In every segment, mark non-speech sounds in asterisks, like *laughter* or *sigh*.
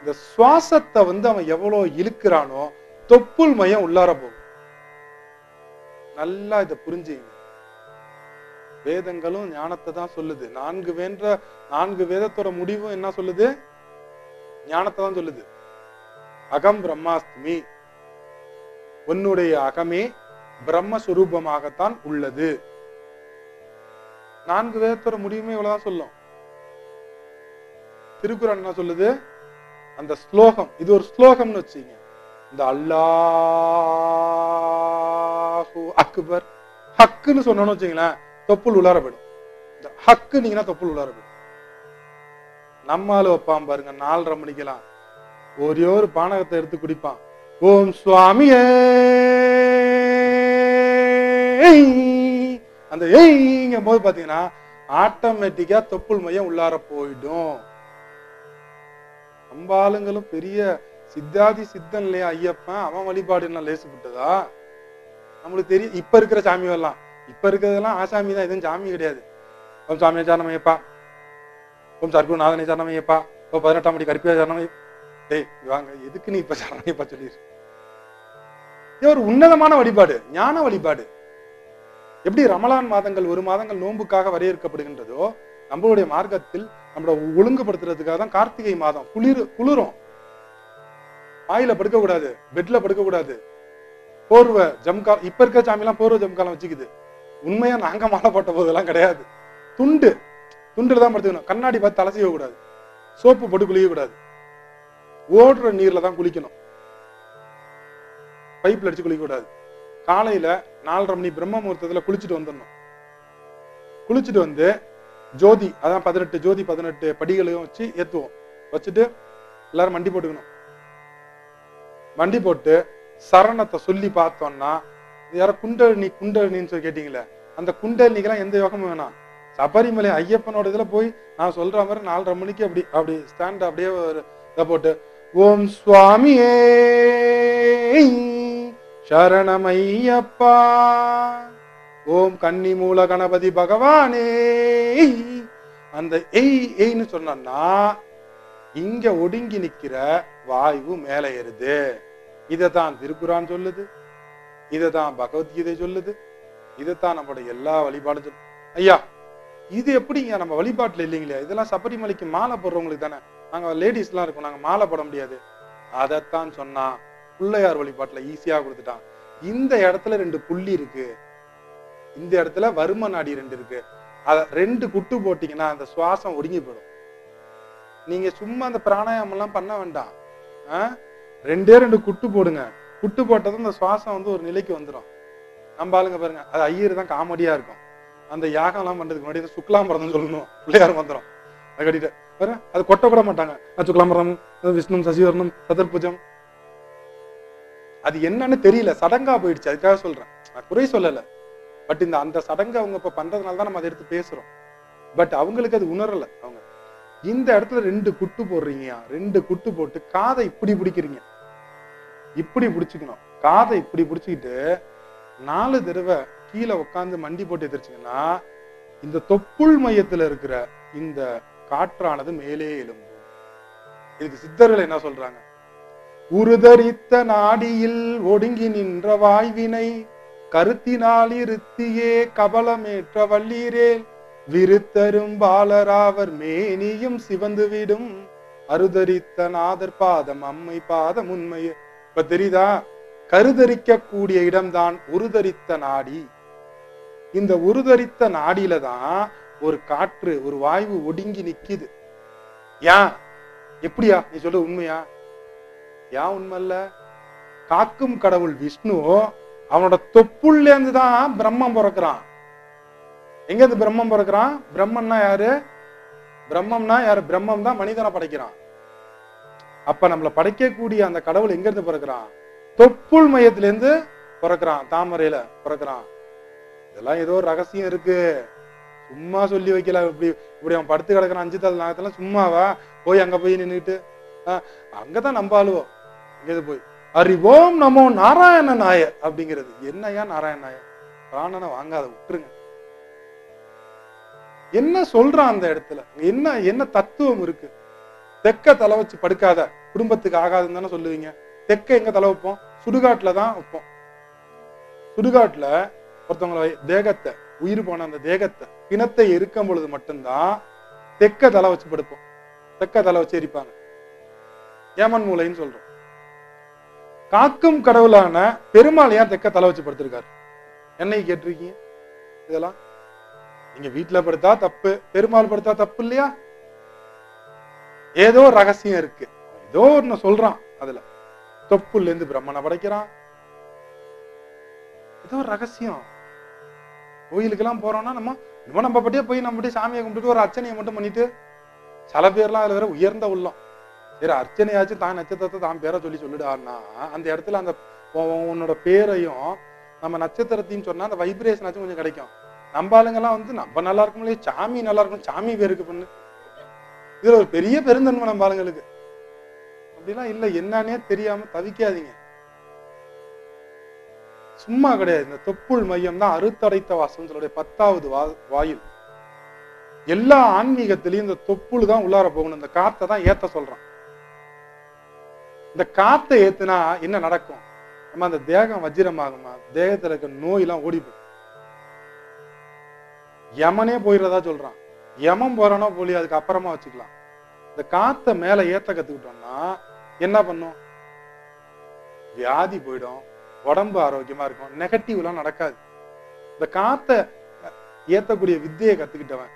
இந்த சுவாசத்தை வந்து அவன் எவ்வளவு இழுக்கிறானோ தொப்புள் மையம் உள்ளார போகும். நல்லா இதை புரிஞ்சுங்க. வேதங்களும் ஞானத்தை தான் சொல்லுது. நான்கு வேன்ற நான்கு வேதத்தோட முடிவும் என்ன சொல்லுது? ஞானத்தை தான் சொல்லுது. அகம் பிரம்மாஸ்மி. உன்னுடைய அகமே பிரம்மஸ்வரூபமாகத்தான் உள்ளது. நான்கு வேதத்தோட முடிவுமே இவ்வளவுதான் சொல்லும். திருக்குறள் என்ன சொல்லுது? அந்த ஸ்லோகம் இது ஒரு ஸ்லோகம்னு வச்சுங்க. இந்த அல்லாஹு அக்பர் ஹக்குன்னு சொன்னோம்னு வச்சுங்களேன் தொப்புள் உள்ளார போயிடும். இந்த ஹக்கு நீங்கன்னா தொப்புள் உள்ளார நம்மால வைப்பான் பாருங்க நாலரை மணிக்கெல்லாம். ஒரே ஒரு பானகத்தை எடுத்து குடிப்பான். ஓம் சுவாமியே. அந்த ஏய்ங்கும் போது பாத்தீங்கன்னா ஆட்டோமேட்டிக்கா தொப்புள் மையம் உள்ளார போயிடும். நம்ம ஆளுங்களும் பெரிய சித்தாதி சித்தன் இல்லையா ஐயப்பன்? அவன் வழிபாடு என்ன லேசுப்பட்டதா நம்மளுக்கு தெரியும் இப்ப இருக்கிற சாமி எல்லாம் இப்ப இருக்கிறதெல்லாம் ஆசாமி தான் எதுவும் சாமி கிடையாது. ஓம் சாமியை சரணமையப்பா. ஓம் சர்க்குரு நாதனை சரணமையப்பா. ஓ பதினெட்டாம் மணி கருப்பியா சரணமை டேய் வாங்க. எதுக்கு நீ இப்ப சரணமையப்பா சொல்லிடு இது ஒரு உன்னதமான வழிபாடு ஞான வழிபாடு. எப்படி ரமலான் மாதங்கள் ஒரு மாதங்கள் நோன்புக்காக வரையறுக்கப்படுகின்றதோ நம்மளுடைய மார்க்கத்தில் நம்மளை ஒழுங்குபடுத்துறதுக்காக தான் கார்த்திகை மாதம் குளிர் குளிரும். வாயில படுக்க கூடாது பெட்ல படுக்க கூடாது போர்வை ஜம்கா இப்ப இருக்க சாமிலாம் போர்வை ஜம்காலம் வச்சுக்குது. உண்மையா நாங்க மாலை போட்ட போதெல்லாம் கிடையாது. துண்டு துண்டுல தான் படுத்துக்கணும். கண்ணாடி பார்த்து தலை செய்ய கூடாது சோப்பு போட்டு குளிக்க கூடாது ஓடுற நீர்ல தான் குளிக்கணும். பைப்ல அடிச்சு குளிக்க கூடாது காலையில நாலரை மணி பிரம்ம முகூர்த்தத்தில் குளிச்சுட்டு வந்துடணும். குளிச்சுட்டு வந்து ஜோதி அதான் பதினெட்டு ஜோதி பதினெட்டு படிகளையும் வச்சு ஏற்றுவோம் வச்சுட்டு எல்லாரும் மண்டி போட்டுக்கணும். மண்டி போட்டு சரணத்தை சொல்லி பார்த்தோம்னா யாரோ குண்டலினி குண்டலினின்னு சொல்லி கேட்டீங்களே அந்த குண்டலினிக்கெல்லாம் எந்த யோகமும் வேணாம். சபரிமலை ஐயப்பனோட இதுல போய் நான் சொல்ற மாதிரி நாலரை மணிக்கு அப்படி அப்படி ஸ்டாண்ட் அப்படியே ஒரு இதை போட்டு ஓம் சுவாமியே! சரணமையப்பா. ஓம் கன்னி மூல கணபதி பகவானே. அந்த எய் எய்ன்னு சொன்னா இங்க ஒடுங்கி நிக்கிற வாயு மேல ஏறுது. இதத்தான் திருக்குறான் சொல்லுது. இதத்தான் பகவத்கீதை சொல்லுது. இதைத்தான் நம்மளோட எல்லா வழிபாடும் சொல்லு ஐயா இது எப்படிங்க நம்ம வழிபாட்டுல இல்லைங்களே? இதெல்லாம் சபரிமலைக்கு மாலை போடுறவங்களுக்கு தானே? நாங்க லேடிஸ் எல்லாம் இருக்கோம் நாங்க மாலை போட முடியாது. அதைத்தான் சொன்னா பிள்ளையார் வழிபாட்டுல ஈஸியாக கொடுத்துட்டான். இந்த இடத்துல ரெண்டு புள்ளி இருக்கு. இந்த இடத்துல வரும நாடி ரெண்டு இருக்கு. அதை ரெண்டு குட்டு போட்டீங்கன்னா அந்த சுவாசம் ஒடுங்கி போயிடும். நீங்க சும்மா அந்த பிராணாயாமம் எல்லாம் பண்ண வேண்டாம். ஆ? ரெண்டே ரெண்டு குட்டு போடுங்க. குட்டு போட்டதும் அந்த சுவாசம் வந்து ஒரு நிலைக்கு வந்துடும் நம்ம ஆளுங்க பாருங்க அது ஐயர் தான் காமெடியா இருக்கும். அந்த யாகம் எல்லாம் பண்றதுக்கு முன்னாடி சுக்லாம் சுக்லாம்பரம் சொல்லணும். பிள்ளையார் மந்திரம். அது கட்டிட்டு பாரு அது கொட்ட கூட மாட்டாங்க. சுக்லாம் சுக்லாம்பரம் விஷ்ணு சசிவர்ணம் சதர்பூஜம் அது என்னன்னு தெரியல. சடங்கா போயிடுச்சு. அதுக்காக சொல்றேன். நான் குறை சொல்லல. பட் இந்த அந்த சடங்கு அவங்க இப்ப பண்றதுனால தான் நம்ம அதை எடுத்து பேசுறோம். பட் அவங்களுக்கு அது உணரல. அவங்க இந்த இடத்துல ரெண்டு குட்டு போடுறீங்க. ரெண்டு குட்டு போட்டு காதை இப்படி பிடிக்கிறீங்க. இப்படி பிடிச்சிக்கணும். காதை இப்படி பிடிச்சிக்கிட்டு நாலு தடவை கீழே உட்காந்து மண்டி போட்டு எதிர்ச்சிங்கன்னா இந்த தொப்புள் மையத்துல இருக்கிற இந்த காற்றானது மேலே எழும்பும். இதுக்கு சித்தர்கள் என்ன சொல்றாங்க? உருதரித்த நாடியில் ஒடுங்கி நின்ற வாய்வினை கருத்தினால் இருத்தியே கபலமேற்ற வள்ளீரே. விருத்தரும் பாலராவர் மேனியும் சிவந்துவிடும். அருதரித்த நாதர் பாதம் அம்மை பாதம் உண்மை. இப்ப தெரியுதா? கருதரிக்க கூடிய இடம்தான் உருதரித்த நாடி. இந்த உருதரித்த நாடியில தான் ஒரு காற்று ஒரு வாய்வு ஒடுங்கி நிக்குது. ஏன்? எப்படியா? நீ சொல்ல உண்மையா? ஏன் உண்மை இல்ல காக்கும் கடவுள் விஷ்ணு அவனோட தொப்புள்ள இருந்து தான் பிரம்மம் பிறக்கிறான். எங்க இருந்து பிரம்மம் பிறக்கிறான்? பிரம்மன்னா யாரு? பிரம்மம்னா யாரு? பிரம்மம் தான் மனிதனை படைக்கிறான். அப்ப நம்மள படைக்கக்கூடிய அந்த கடவுள் எங்க இருந்து பிறக்கிறான்? தொப்புள் மையத்துல இருந்து பிறக்கிறான் தாமரையில பிறக்கிறான். இதெல்லாம் ஏதோ ஒரு ரகசியம் இருக்கு. சும்மா சொல்லி வைக்கல. இப்படி இப்படி அவன் படுத்து கிடக்குறான் அஞ்சு தலை நாகத்தெல்லாம் சும்மாவா? போய் அங்க போய் நின்னுட்டு ஆஹ், அங்கதான் நம்பாளுவோம் இது போய்? அறிவோம் நமோ நாராயண நாய அப்படிங்கிறது. என்னையா நாராயண நாய? பிராணனை வாங்காத விட்டுருங்க. என்ன சொல்றான் அந்த இடத்துல? என்ன என்ன தத்துவம் இருக்கு? தெக்க தலை வச்சு படுக்காத குடும்பத்துக்கு ஆகாதுன்னு தானே சொல்லுவீங்க. தெக்க எங்க தலை வைப்போம்? சுடுகாட்டுல தான் வைப்போம். சுடுகாட்டுல ஒருத்தவங்கள தேகத்தை உயிர் போன அந்த தேகத்தை பிணத்தை எரிக்கும் பொழுது மட்டும்தான் தெக்க தலை வச்சு படுப்போம். தெக்க தலை வச்சு எரிப்பாங்க. ஏமன் மூலைன்னு சொல்றோம். காக்கும் கடவுளான பெருமாள் ஏன் தெக்க தலை வச்சு படுத்திருக்காரு? என்னைக்கு கேட்டிருக்கீங்க? இதெல்லாம் நீங்க வீட்டுல படுத்தா தப்பு பெருமாள் படுத்தா தப்பு இல்லையா? ஏதோ ரகசியம் இருக்கு. ஏதோ ஒன்னு சொல்றான் அதுல. தொப்புல இருந்து பிரம்மனை படைக்கிறான். ஏதோ ஒரு ரகசியம். கோயிலுக்கெல்லாம் போறோம்னா நம்ம நம்ம நம்ம பட்டியே போய் நம்ம சாமியை கும்பிட்டுட்டு ஒரு அர்ச்சனையை மட்டும் பண்ணிட்டு சில பேர்லாம் அதுல வேற உயர்ந்த உள்ளம். சரி அர்ச்சனையாச்சும் தான் நட்சத்திரத்தை தான் பேரை சொல்லி சொல்லிடாருன்னா அந்த இடத்துல அந்த உன்னோட பேரையும் நம்ம நட்சத்திரத்தையும் சொன்னா அந்த வைப்ரேஷன் ஆச்சும் கொஞ்சம் கிடைக்கும். நம்ம ஆளுங்கெல்லாம் வந்து நம்ம நல்லா இருக்கும் இல்லையா சாமி நல்லா இருக்கும் சாமி பேருக்கு பண்ணு. இதுல ஒரு பெரிய பெருந்தன்மை நம்ம ஆளுங்களுக்கு. அப்படிலாம் இல்ல என்னன்னே தெரியாம தவிக்காதீங்க. சும்மா கிடையாது இந்த தொப்புள் மையம் தான் அறுத்தடைத்த வாசம் சொல்லுடைய பத்தாவது வா வாயில். எல்லா ஆன்மீகத்திலையும் இந்த தொப்புள் தான் உள்ளார போகணும் இந்த காத்தை தான் ஏத்த சொல்றான். இந்த காத்தை ஏத்துனா என்ன நடக்கும்? நம்ம அந்த தேகம் வஜ்ரமாகுமா தேகத்துல இருக்க நோய் எல்லாம் ஓடி போயிடும். யமனே போயிடுறதா சொல்றான். யமம் போறானோ போலி அதுக்கு அப்புறமா வச்சுக்கலாம். இந்த காத்தை மேல ஏத்த கத்துக்கிட்டோம்னா என்ன பண்ணும்? வியாதி போயிடும். உடம்பு ஆரோக்கியமா இருக்கும். நெகட்டிவ்லாம் நடக்காது. இந்த காத்தை ஏத்தக்கூடிய வித்தையை கத்துக்கிட்டவன்.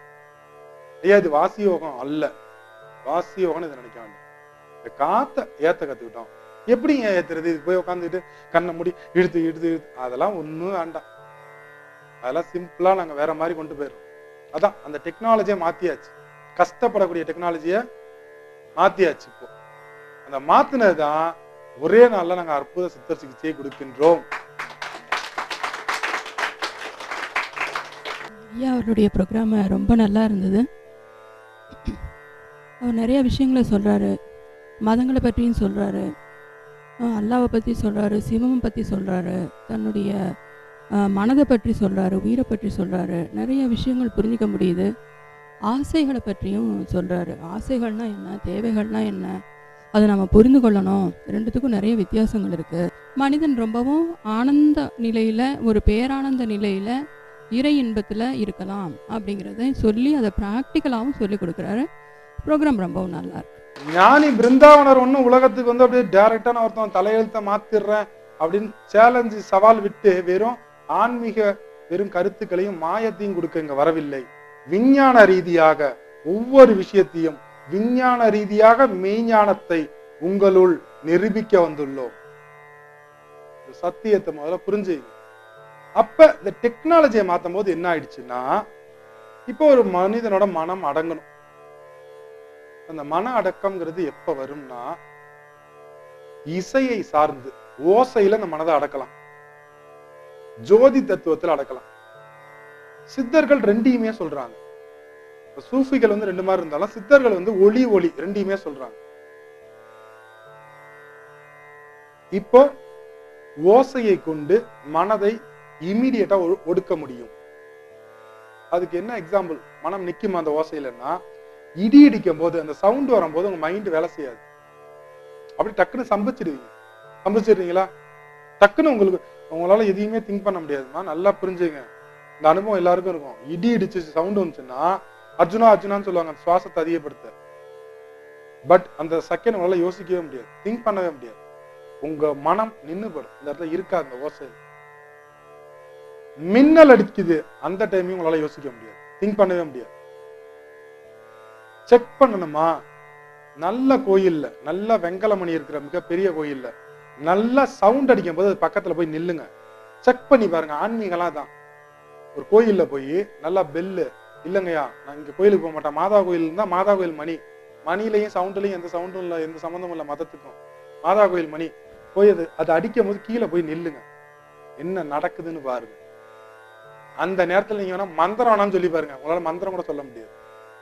ஐயா இது வாசி யோகம் அல்ல. வாசியோகம்னு இதை நினைக்க வேண்டாம். இந்த ஏற்ற ஏத்த கத்துக்கிட்டோம். எப்படிங்க ஏத்துறது? இது போய் உட்காந்துக்கிட்டு கண்ணை முடி இழுத்து இழுத்து இழுத்து. அதெல்லாம் ஒண்ணும் வேண்டாம். அதெல்லாம் சிம்பிளா நாங்க வேற மாதிரி கொண்டு போயிடுறோம். அதான் அந்த டெக்னாலஜியை மாத்தியாச்சு. கஷ்டப்படக்கூடிய டெக்னாலஜியை மாத்தியாச்சு இப்போ. அந்த மாற்றினது தான் ஒரே நாள்ல நாங்க அற்புத சித்தர் சிகிச்சையை கொடுக்கின்றோம். ஐயா அவருடைய ப்ரோக்ராம் ரொம்ப நல்லா இருந்தது. அவர் நிறைய விஷயங்களை சொல்கிறாரு மதங்களை பற்றியும் சொல்கிறாரு அல்லாவை பற்றி சொல்கிறாரு சிவம் பற்றி சொல்கிறாரு தன்னுடைய மனதை பற்றி சொல்கிறாரு உயிரை பற்றி சொல்கிறாரு நிறைய விஷயங்கள் புரிஞ்சிக்க முடியுது. ஆசைகளை பற்றியும் சொல்கிறாரு ஆசைகள்னால் என்ன? தேவைகள்னா என்ன? அதை நம்ம புரிந்து கொள்ளணும். ரெண்டுத்துக்கும் நிறைய வித்தியாசங்கள் இருக்குது மனிதன் ரொம்பவும் ஆனந்த நிலையில் ஒரு பேரானந்த நிலையில் இறை இன்பத்தில் இருக்கலாம் அப்படிங்கிறத சொல்லி அதை ப்ராக்டிக்கலாகவும் சொல்லி கொடுக்குறாரு. ப்ரோக்ராம் ரொம்பவும் நல்லா இருக்கு. ஞானி பிருந்தாவனர் ஒண்ணும் உலகத்துக்கு வந்து அப்படியே டைரக்டா நான் ஒருத்தன் தலையெழுத்த மாத்திடுறேன் அப்படின்னு சேலஞ்சு சவால் விட்டு வெறும் ஆன்மீக வெறும் கருத்துக்களையும் மாயத்தையும் கொடுக்க இங்க வரவில்லை. விஞ்ஞான ரீதியாக ஒவ்வொரு விஷயத்தையும் விஞ்ஞான ரீதியாக மெய்ஞானத்தை உங்களுள் நிரூபிக்க வந்துள்ளோம். சத்தியத்தை முதல்ல புரிஞ்சுங்க. அப்ப இந்த டெக்னாலஜியை மாத்தும் போது என்ன ஆயிடுச்சுன்னா இப்போ ஒரு மனிதனோட மனம் அடங்கணும். அந்த மன அடக்கம்ங்கிறது எப்ப வரும்னா இசையை சார்ந்து ஓசையில அந்த மனதை அடக்கலாம். ஜோதி தத்துவத்துல அடக்கலாம். சித்தர்கள் ரெண்டையுமே சொல்றாங்க. சூஃபிகள் வந்து ரெண்டு மாதிரி இருந்தாலும் சித்தர்கள் வந்து ஒளி ஒளி ரெண்டையுமே சொல்றாங்க. இப்போ ஓசையை கொண்டு மனதை இமீடியட்டா ஒடுக்க முடியும். அதுக்கு என்ன எக்ஸாம்பிள் மனம் நிக்குமா அந்த ஓசையிலன்னா இடி இடிக்கும் போது அந்த சவுண்ட் வரும்போது உங்க மைண்ட் வேலை செய்யாது. அப்படி டக்குன்னு சம்பிச்சிடுவீங்க. சம்பிச்சிடுறீங்களா? டக்குன்னு உங்களுக்கு உங்களால எதையுமே திங்க் பண்ண முடியாதுமா நல்லா புரிஞ்சுங்க இந்த அனுபவம் எல்லாருக்கும் இருக்கும். இடி இடிச்சு சவுண்ட் வந்துச்சுன்னா அர்ஜுனா அர்ஜுனான்னு சொல்லுவாங்க. அந்த சுவாசத்தை அதிகப்படுத்த. பட் அந்த செகண்ட் உங்களால யோசிக்கவே முடியாது. திங்க் பண்ணவே முடியாது. உங்க மனம் நின்று போடும் இந்த இடத்துல இருக்காது அந்த ஓசை. மின்னல் அடிக்குது. அந்த டைமையும் உங்களால யோசிக்க முடியாது. திங்க் பண்ணவே முடியாது. செக் பண்ணணுமா? நல்ல கோயில்ல நல்ல வெங்கலமணி இருக்கிற மிகப்பெரிய கோயில்ல நல்ல சவுண்ட் அடிக்கும் போது அது பக்கத்துல போய் நில்லுங்க. செக் பண்ணி பாருங்க ஆன்மீகலா தான். ஒரு கோயில்ல போய் நல்லா பெல்லு இல்லைங்கய்யா நான் இங்க கோயிலுக்கு போக மாட்டேன். மாதா கோயில் இருந்தா மாதா கோயில் மணி. மணிலையும் சவுண்ட்லையும் எந்த சவுண்டும் இல்லை எந்த சம்மந்தமும் இல்லை மதத்துக்கும். மாதா கோயில் மணி. போய் அது அது அடிக்கும் போது கீழே போய் நில்லுங்க. என்ன நடக்குதுன்னு பாருங்க. அந்த நேரத்துல நீங்க வேணா மந்திரம் வேணாம்னு சொல்லி பாருங்க. உங்களால மந்திரம் கூட சொல்ல முடியாது.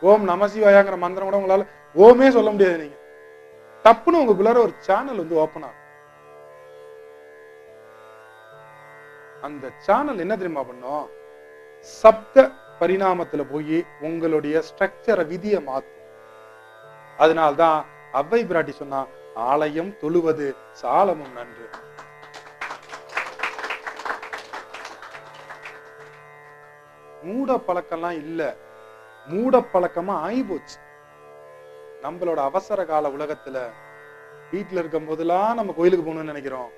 ஓம் நமசிவாயாங்கிற மந்திரம் கூட உங்களால ஓமே சொல்ல முடியாது நீங்க. டப்புன்னு உங்களுக்குள்ளார ஒரு சேனல் வந்து ஓப்பன் ஆகும். அந்த சேனல் என்ன தெரியுமா பண்ணும்? சப்த பரிணாமத்துல போய் உங்களுடைய ஸ்ட்ரக்சரை விதியை மாத்தும். அதனால்தான் அவ்வை பிராட்டி சொன்னா ஆலயம் தொழுவது சாலமும் நன்று. மூட பழக்கம்லாம் இல்ல. மூட பழக்கமா ஆகி போச்சு நம்மளோட அவசர கால உலகத்துல வீட்டுல இருக்கும் போதெல்லாம் நம்ம கோயிலுக்கு போகணும்னு நினைக்கிறோம்.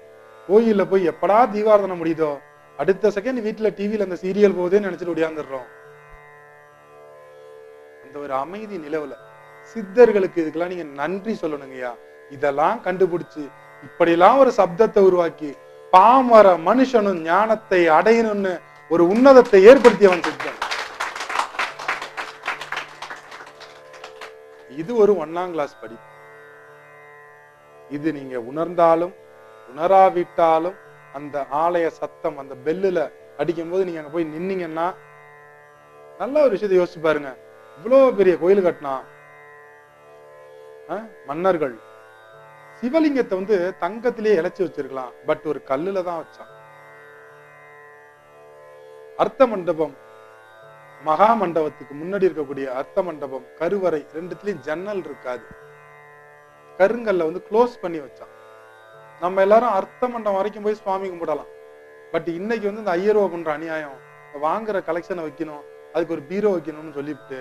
கோயில்ல போய் எப்படா தீபாரதனை முடியுதோ அடுத்த செகண்ட் வீட்டுல டிவியில அந்த சீரியல் போகுதுன்னு நினைச்சிட்டு ஒடியாந்துடுறோம் அந்த ஒரு அமைதி நிலவுல சித்தர்களுக்கு இதுக்கெல்லாம் நீங்க நன்றி சொல்லணுங்கய்யா. இதெல்லாம் கண்டுபிடிச்சு இப்படிலாம் ஒரு சப்தத்தை உருவாக்கி பாமர மனுஷனும் ஞானத்தை அடையணும்னு ஒரு உன்னதத்தை ஏற்படுத்தியவன் சித்தன் இது ஒரு ஒன்னாம் கிளாஸ் படிப்பு. இது நீங்க உணர்ந்தாலும் உணராவிட்டாலும் அந்த ஆலய சத்தம் அந்த பெல்லுல அடிக்கும் போது நீங்க அங்க போய் நின்னீங்கன்னா நல்ல ஒரு விஷயத்தை யோசிச்சு பாருங்க. இவ்வளவு பெரிய கோயில் கட்டினா மன்னர்கள் சிவலிங்கத்தை வந்து தங்கத்திலேயே இழைச்சி வச்சிருக்கலாம். பட் ஒரு கல்லுல தான் வச்சான். அர்த்த மண்டபம் மகா மண்டபத்துக்கு முன்னாடி இருக்கக்கூடிய அர்த்த மண்டபம் கருவறை ரெண்டுத்துலயும் ஜன்னல் இருக்காது. கருங்கல்ல வந்து க்ளோஸ் பண்ணி வச்சான். நம்ம எல்லாரும் அர்த்த மண்டபம் வரைக்கும் போய் சுவாமி கும்பிடலாம். பட் இன்னைக்கு வந்து இந்த ஐயர்வா பண்ற அநியாயம் வாங்குற கலெக்ஷனை வைக்கணும் அதுக்கு ஒரு பீரோ வைக்கணும்னு சொல்லிவிட்டு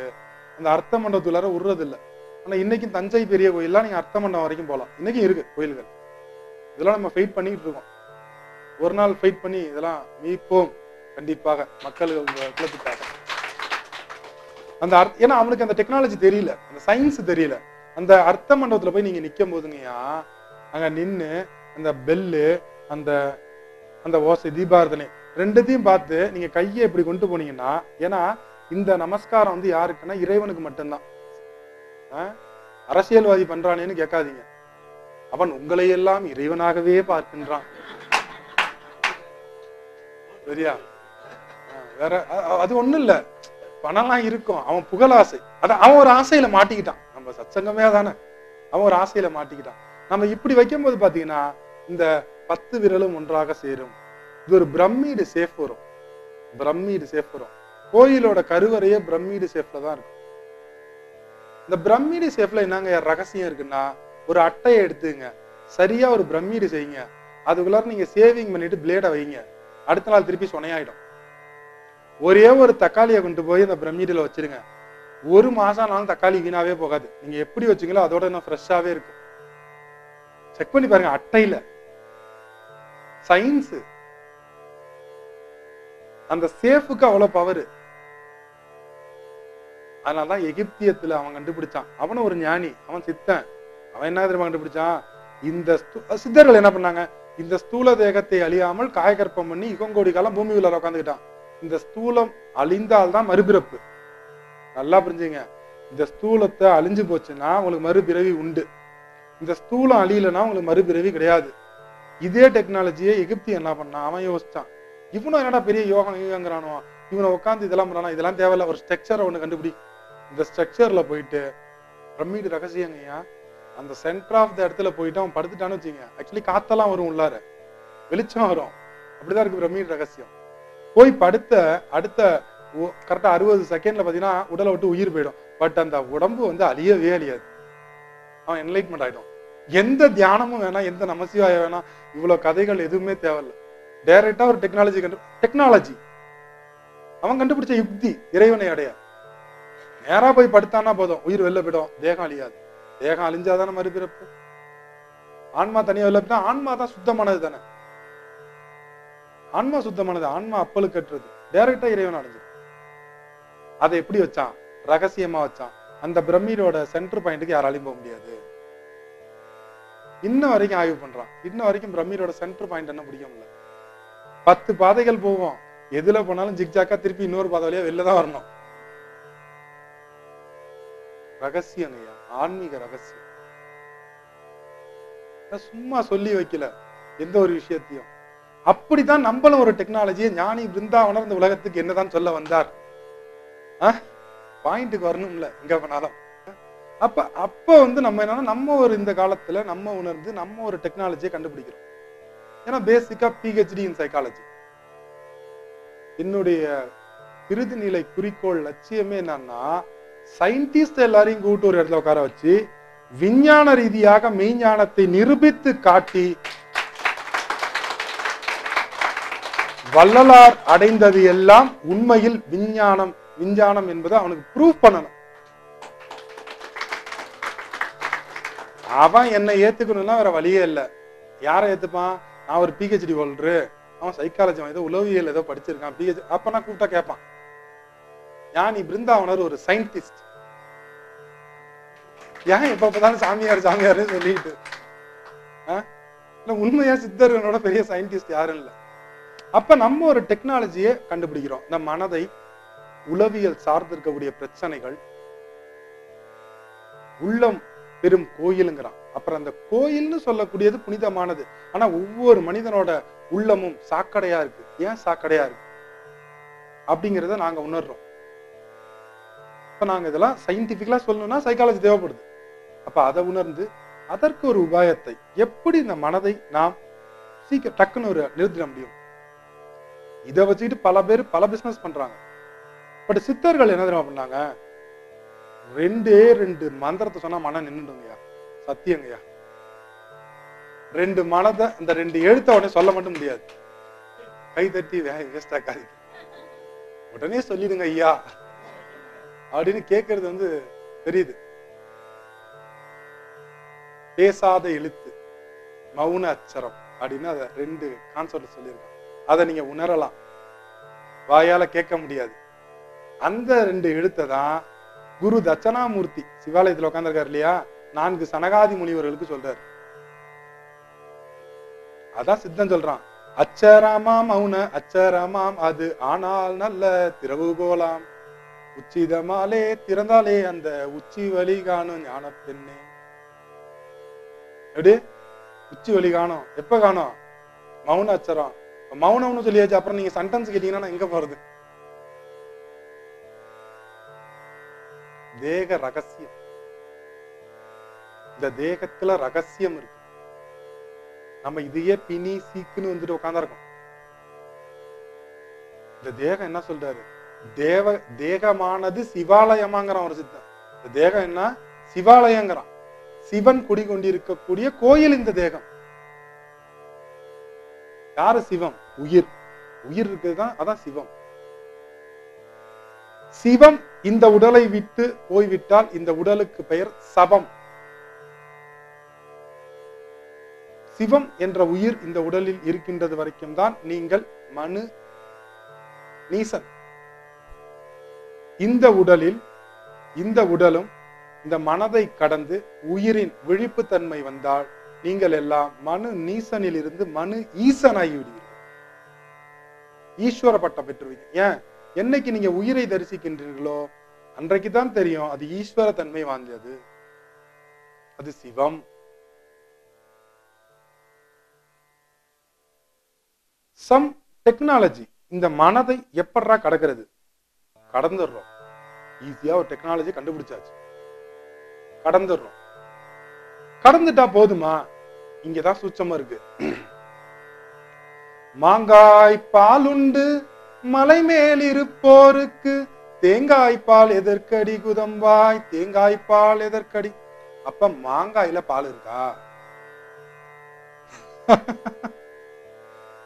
அந்த அர்த்த மண்டபத்துள்ளார விடுறது இல்லை ஆனா இன்னைக்கும் தஞ்சை பெரிய கோயில்லாம் நீங்க அர்த்த மண்டபம் வரைக்கும் போகலாம் இன்னைக்கும் இருக்கு கோயில்கள். இதெல்லாம் நம்ம ஃபைட் பண்ணிட்டு இருக்கோம். ஒரு நாள் ஃபைட் பண்ணி இதெல்லாம் மீட்போம். கண்டிப்பாக மக்கள் குலத்துக்காக. அந்த அர்த்த ஏன்னா அவனுக்கு அந்த டெக்னாலஜி தெரியல. அந்த சயின்ஸ் தெரியல. அந்த அர்த்த மண்டபத்தில் போய் நீங்கள் நிற்கும் போதுங்கய்யா அங்கே நின்று அந்த பெல்லு அந்த அந்த ஓசை தீபாரதனை ரெண்டுத்தையும் பார்த்து நீங்கள் கையை இப்படி கொண்டு போனீங்கன்னா ஏன்னா இந்த நமஸ்காரம் வந்து யாருக்குன்னா இறைவனுக்கு மட்டும்தான். ஆ? அரசியல்வாதி பண்றானேன்னு கேட்காதீங்க. அவன் உங்களை எல்லாம் இறைவனாகவே பார்க்கின்றான். சரியா? வேற அது ஒண்ணும் இல்லை பணம்லாம் இருக்கும். அவன் புகழ் ஆசை அதான் அவன் ஒரு ஆசையில மாட்டிக்கிட்டான். நம்ம சத்சங்கமே தானே அவன் ஒரு ஆசையில மாட்டிக்கிட்டான். நம்ம இப்படி வைக்கும்போது பாத்தீங்கன்னா இந்த பத்து விரலும் ஒன்றாக சேரும். இது ஒரு பிரம்மீடு சேஃப் வரும் பிரம்மீடு சேஃப் வரும் கோயிலோட கருவறையே பிரம்மீடு சேஃப்ல தான் இருக்கும். இந்த பிரம்மீடு சேஃப்ல என்னங்க ரகசியம் இருக்குன்னா ஒரு அட்டையை எடுத்துங்க. சரியா ஒரு பிரம்மீடு செய்யுங்க. அதுக்குள்ளார நீங்க சேவிங் பண்ணிட்டு பிளேடை வைங்க. அடுத்த நாள் திருப்பி சொனையாயிடும். ஒரே ஒரு தக்காளியை கொண்டு போய் இந்த பிரம்மீடுல வச்சிருங்க. ஒரு மாசம் ஆனாலும் தக்காளி வீணாவே போகாது. நீங்க எப்படி வச்சீங்களோ அதோட இன்னும் ஃப்ரெஷ்ஷாவே இருக்கும். செக் பண்ணி பாருங்க அட்டையில. சயின்ஸ் அந்த சேஃபுக்கு அவ்வளவு பவர் அதனாலதான் எகிப்தியத்துல அவன் கண்டுபிடிச்சான். அவனும் ஒரு ஞானி அவன் சித்தன். அவன் என்ன தெரியுமா கண்டுபிடிச்சான்? இந்த சித்தர்கள் என்ன பண்ணாங்க? இந்த ஸ்தூல தேகத்தை அழியாமல் காயகற்பம் பண்ணி இகங்கோடி காலம் பூமி உள்ள உட்காந்துக்கிட்டான் இந்த ஸ்தூலம் அழிந்தால்தான் மறுபிறப்பு. நல்லா புரிஞ்சுங்க. இந்த ஸ்தூலத்தை அழிஞ்சு போச்சுன்னா உங்களுக்கு மறுபிறவி உண்டு. இந்த ஸ்தூலம் அழியலைன்னா உங்களுக்கு மறுபிறவி கிடையாது. இதே டெக்னாலஜியை எகிப்தி என்ன பண்ணான் அவன் யோசிச்சான். இவனும் என்னடா பெரிய யோகம் யோகங்கிறானோ? இவனை உட்காந்து இதெல்லாம் பண்ணானா? இதெல்லாம் தேவையில்ல. ஒரு ஸ்ட்ரக்சரை ஒன்று கண்டுபிடி. இந்த ஸ்ட்ரக்சர்ல போயிட்டு பிரமிடு ரகசியங்கய்யா அந்த சென்டர் ஆஃப் த இடத்துல போயிட்டு அவன் படுத்துட்டான்னு வச்சுங்க ஆக்சுவலி காத்தெல்லாம் வரும் உள்ளார. வெளிச்சம் வரும். அப்படிதான் இருக்கு பிரமிடு ரகசியம். போய் படுத்த அடுத்த கரெக்டா அறுபது செகண்ட்ல பாத்தீங்கன்னா உடலை விட்டு உயிர் போயிடும். பட் அந்த உடம்பு வந்து அழியவே அழியாது. அவன் என்லைட்மெண்ட் ஆயிடும் எந்த தியானமும் வேணாம் எந்த நமசிவாய வேணாம் இவ்வளவு கதைகள் எதுவுமே தேவையில்ல. டைரக்டா ஒரு டெக்னாலஜி கண்டு டெக்னாலஜி அவன் கண்டுபிடிச்ச யுக்தி இறைவனை அடைய. நேரா போய் படுத்தானா போதும் உயிர் வெளில போயிடும் தேகம் அழியாது. தேகம் அழிஞ்சாதானே மறுபிறப்பு? ஆன்மா தனியா வெளில போயிட்டா ஆன்மா தான் சுத்தமானது தானே? ஆன்மா சுத்தமானது ஆன்மா அப்பலு கட்டுறது. டைரக்டா இறைவன் அடைஞ்சிடும் அதை எப்படி வச்சான்? ரகசியமா வச்சான். அந்த பிரம்மீரோட சென்டர் பாயிண்ட்டுக்கு யாராலையும் போக முடியாது. இன்ன வரைக்கும் ஆய்வு பண்றான். இன்ன வரைக்கும் பிரம்மீரோட சென்டர் பாயிண்ட் என்ன பிடிக்க முடியல பத்து பாதைகள் போவோம். எதுல போனாலும் ஜிக்ஜாக்கா திருப்பி இன்னொரு பாதை வழியா வெளில தான் வரணும். ரகசியம் ஐயா. ஆன்மீக ரகசியம். சும்மா சொல்லி வைக்கல. எந்த ஒரு விஷயத்தையும். அப்படிதான் நம்மளும் ஒரு டெக்னாலஜியை ஞானி பிருந்தாவனர் இந்த உலகத்துக்கு என்னதான் சொல்ல வந்தார். பாயிண்ட்டுக்கு வரணும்ல எங்க போனாலும் அப்ப அப்ப வந்து நம்ம என்னன்னா நம்ம ஒரு இந்த காலத்துல நம்ம உணர்ந்து நம்ம ஒரு டெக்னாலஜியை கண்டுபிடிக்கிறோம். ஏன்னா பேசிக்கா பிஹெச்டி இன் சைக்காலஜி என்னுடைய இறுதிநிலை குறிக்கோள் லட்சியமே என்னன்னா சயின்டிஸ்ட் எல்லாரையும் கூட்டு ஒரு இடத்துல உட்கார வச்சு விஞ்ஞான ரீதியாக மெய்ஞானத்தை நிரூபித்து காட்டி வள்ளலார் அடைந்தது எல்லாம் உண்மையில் விஞ்ஞானம். விஞ்ஞானம் என்பதை அவனுக்கு ப்ரூவ் பண்ணணும். அவன் என்னை ஏத்துக்கணும்னா வேற வழியே இல்லை. யாரை ஏத்துப்பான்? நான் ஒரு பிஹெச்டி ஹோல்டரு அவன் சைக்காலஜி அவன் ஏதோ உளவியல் ஏதோ படிச்சிருக்கான். பிஹெச் அப்ப நான் கூப்பிட்டா கேட்பான். ஞானி பிருந்தாவனர் ஒரு சயின்டிஸ்ட் ஏன் எப்ப பார்த்தாலும் சாமியார் சாமியார்னு சொல்லிட்டு? ஆ? இல்ல உண்மையா சித்தர்களோட பெரிய சயின்டிஸ்ட் யாரும் இல்ல. அப்ப நம்ம ஒரு டெக்னாலஜியை கண்டுபிடிக்கிறோம். இந்த மனதை உளவியல் சார்ந்து இருக்கக்கூடிய பிரச்சனைகள் உள்ளம் பெரும் கோயிலுங்கிறான். அப்புறம் அந்த கோயில்னு சொல்லக்கூடியது புனிதமானது. ஆனா ஒவ்வொரு மனிதனோட உள்ளமும் சாக்கடையா இருக்கு. ஏன் சாக்கடையா இருக்கு? அப்படிங்கிறத நாங்க உணர்றோம். இப்ப நாங்க இதெல்லாம் சயின்டிபிக்கலா சொல்லணும்னா சைக்காலஜி தேவைப்படுது. அப்ப அதை உணர்ந்து அதற்கு ஒரு உபாயத்தை எப்படி இந்த மனதை நாம் சீக்கிரம் டக்குன்னு ஒரு நிறுத்திட முடியும்? இதை வச்சுக்கிட்டு பல பேர் பல பிசினஸ் பண்றாங்க. பட் சித்தர்கள் என்ன தெரியுமா பண்ணாங்க? ரெண்டே ரெண்டு மந்திரத்தை சொன்னா மனம் நின்றுடுங்கய்யா சத்தியங்கய்யா. ரெண்டு மனதை இந்த ரெண்டு எழுத்த உடனே சொல்ல மட்டும் முடியாது. கை தட்டி வேஸ்ட் உடனே சொல்லிடுங்க ஐயா. அப்படின்னு கேட்கறது வந்து தெரியுது. பேசாத எழுத்து மௌன அச்சரம் அப்படின்னு அதை ரெண்டு கான்செப்ட் சொல்லியிருக்காங்க. அதை நீங்க உணரலாம். வாயால கேட்க முடியாது. அந்த ரெண்டு எழுத்தை தான் குரு தட்சணாமூர்த்தி சிவாலயத்துல உட்காந்துருக்காரு இல்லையா? நான்கு சனகாதி முனிவர்களுக்கு சொல்றாரு. அதான் சித்தம் சொல்றான். அச்சரமாம் அவுன அச்சரமாம் அது ஆனால் நல்ல திறவுகோலாம் உச்சிதமாலே திறந்தாலே அந்த உச்சி வழி காணும் ஞான பெண்ணே. எப்படி உச்சி வழி காணும். எப்ப காணும்? மௌன அச்சரம். மௌனம்னு சொல்லியாச்சு. அப்புறம் நீங்க சென்டென்ஸ் கேட்டீங்கன்னா நான் எங்க போறது? தேக ரகசியம். இந்த தேகத்துல ரகசியம் இருக்கு. நம்ம இதையே பினி சீக்குன்னு வந்துட்டு உட்காந்துருக்கோம் இந்த தேகம் என்ன சொல்றாரு? தேவ தேகமானது சிவாலயமாங்கிறான் ஒரு சித்தன். இந்த தேகம் என்ன? சிவாலயங்கிறான். சிவன் குடிகொண்டிருக்கக்கூடிய கோயில் இந்த தேகம். யாரு சிவம்? உயிர். உயிர் இருக்குதுதான் அதான் சிவம். சிவம் இந்த உடலை விட்டு போய்விட்டால் இந்த உடலுக்கு பெயர் சபம் சிவம் என்ற உயிர் இந்த உடலில் இருக்கின்றது வரைக்கும் தான் நீங்கள் மனு நீசன். இந்த உடலில் இந்த உடலும் இந்த மனதை கடந்து உயிரின் விழிப்புத்தன்மை வந்தால் நீங்கள் எல்லாம் மனு நீசனில் இருந்து மனு ஈசன் விடுவீர்கள் ஈஸ்வர பட்டம் பெற்றுவீங்க ஏன் என்னைக்கு நீங்க உயிரை தரிசிக்கின்றீர்களோ அன்றைக்கு தான் தெரியும் அது ஈஸ்வர தன்மை வாய்ந்தது. அது சிவம். Some technology. இந்த மனதை எப்படா கடக்கிறது? கடந்துடுறோம். ஈஸியா ஒரு டெக்னாலஜி கண்டுபிடிச்சாச்சு. கடந்துடுறோம். கடந்துட்டா போதுமா? இங்கதான் சூச்சமா இருக்கு. மாங்காய் பாலுண்டு மலை மேல் இருப்போருக்கு தேங்காய் பால் எதற்கடி குதம்பாய்? தேங்காய் பால் எதற்கடி? அப்ப மாங்காயில பால் இருக்கா? *laughs*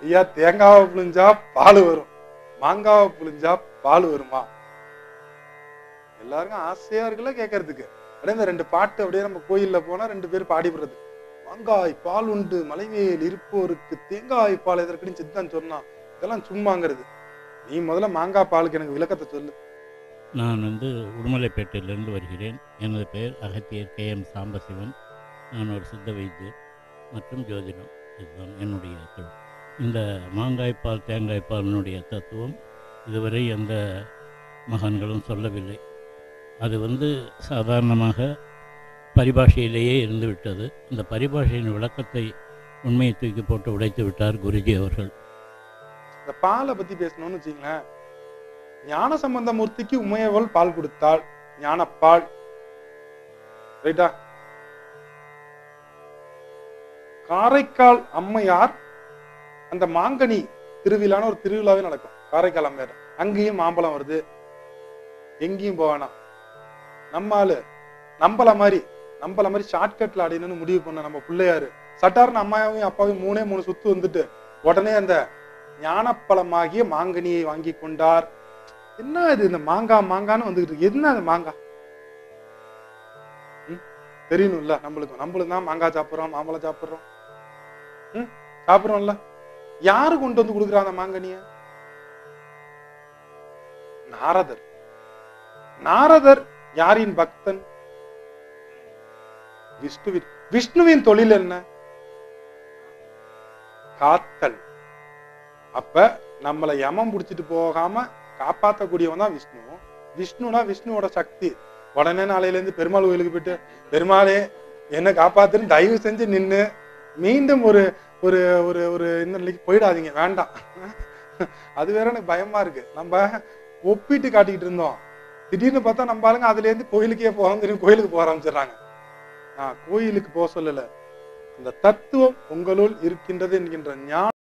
ஐயா தேங்காவை புளிஞ்சா பால் வரும். மாங்காவை புளிஞ்சா பால் வருமா? எல்லாருக்கும் ஆசையா இருக்குல்ல கேட்கறதுக்கு அப்படியே இந்த ரெண்டு பாட்டு அப்படியே நம்ம கோயில்ல போனா ரெண்டு பேர் பாடிவிடுறது மாங்காய் பால் உண்டு மலைமேல் இருப்போருக்கு தேங்காய் பால் எதற்குன்னு சித்தான் சொன்னான். இதெல்லாம் சும்மாங்கிறது. நீ முதல்ல மாங்காய் பாலுக்கு எனக்கு விளக்கத்தை சொல்லு. நான் வந்து உடுமலைப்பேட்டையிலிருந்து வருகிறேன். எனது பெயர் அகத்தியர் கே எம் சாம்பசிவன். நான் ஒரு சித்த வைத்தியர் மற்றும் ஜோதிடம். இதுதான் என்னுடைய தொழில். இந்த மாங்காய்ப்பால் தேங்காய்ப்பாலினுடைய தத்துவம் இதுவரை எந்த மகான்களும் சொல்லவில்லை. அது வந்து சாதாரணமாக பரிபாஷையிலேயே இருந்து விட்டது இந்த பரிபாஷையின் விளக்கத்தை உண்மையை தூக்கி போட்டு உடைத்து விட்டார் குருஜி அவர்கள். இந்த பாலை பத்தி பேசணும்னு வச்சுங்களேன் ஞான சம்பந்த மூர்த்திக்கு உமையவள் பால் கொடுத்தாள். ஞானப்பால். ரைட்டா காரைக்கால் அம்மையார் அந்த மாங்கனி திருவிழான்னு ஒரு திருவிழாவே நடக்கும். காரைக்கால் அம்மையார். அங்கேயும் மாம்பழம் வருது. எங்கேயும் போவேணாம் நம்ம ஆளு நம்பல மாதிரி நம்மள மாதிரி ஷார்ட்கட்ல அடையணும்னு முடிவு பண்ண நம்ம பிள்ளையாரு. சட்டார்னு அம்மாவையும் அப்பாவையும் மூணே மூணு சுத்து வந்துட்டு உடனே அந்த ஞானப்பழமாகிய மாங்கனியை வாங்கி கொண்டார். என்ன இது இந்த மாங்காய் மாங்கான்னு வந்துகிட்டு என்ன அது மாங்கா? தெரியணும்ல நம்மளுக்கு. நம்மளுக்கு தான் மாங்காய் சாப்பிடுறோம் மாம்பழம் சாப்பிடுறோம். ம்? சாப்பிடுறோம்ல. யாரு கொண்டு வந்து கொடுக்குறா அந்த மாங்கனிய? நாரதர். நாரதர் யாரின் பக்தன்? விஷ்ணுவின் விஷ்ணுவின் தொழில் என்ன? காத்தல். அப்ப நம்மளை யமம் புடிச்சிட்டு போகாம காப்பாத்தக்கூடியவன் தான் விஷ்ணு. விஷ்ணுனா விஷ்ணுவோட சக்தி. உடனே நாளையில இருந்து பெருமாள் கோயிலுக்கு போயிட்டு பெருமாளே என்ன காப்பாத்துன்னு தயவு செஞ்சு நின்று மீண்டும் ஒரு ஒரு ஒரு ஒரு இந்த நிலைக்கு போயிடாதீங்க. வேண்டாம். அது வேற எனக்கு பயமா இருக்கு. நம்ம ஒப்பிட்டு காட்டிக்கிட்டு இருந்தோம். திடீர்னு பார்த்தா நம்ம ஆளுங்க அதுல இருந்து கோயிலுக்கே போகாம தெரியும் கோயிலுக்கு போக ஆரம்பிச்சிடுறாங்க. நான் கோயிலுக்கு போக சொல்லல. அந்த தத்துவம் உங்களுள் இருக்கின்றது என்கின்ற ஞானம்